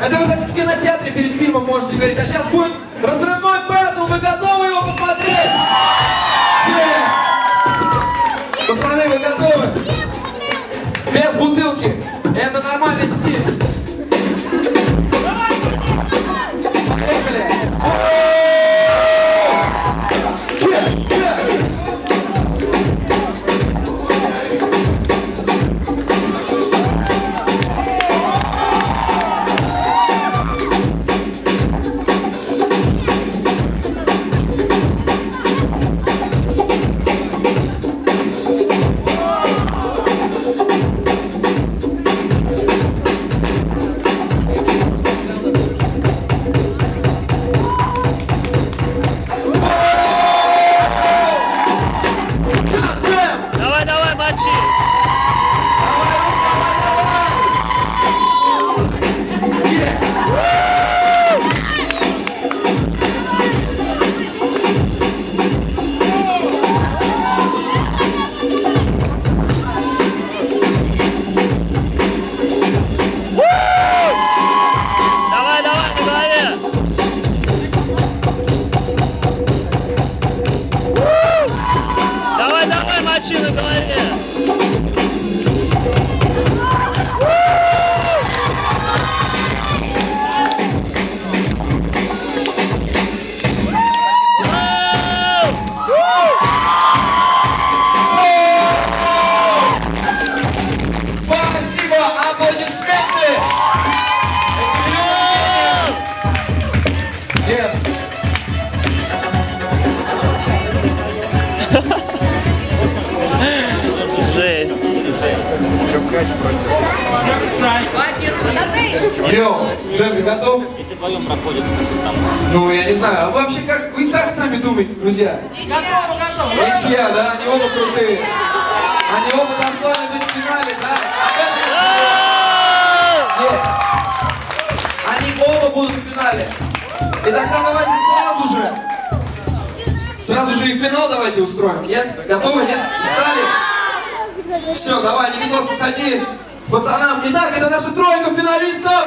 Это вы в кинотеатре перед фильмом можете говорить. А сейчас будет разрывной бэтл. Вы готовы его посмотреть? Е! Пацаны, вы готовы? Без бутылки. Это нормальный стиль. Yes. Жесть! Йоу, Джем, ты готов? Если вдвоем проходит, там... Ну, я не знаю, а вы вообще как, вы так сами думаете, друзья? Ничья, да? Они оба крутые. Они оба достойны быть в финале, да? Тогда давайте сразу же, сразу же и финал давайте устроим. Нет? Готовы? Нет? Устали? Все, давай, Никитос, уходи. Пацанам, итак, это наша тройка финалистов.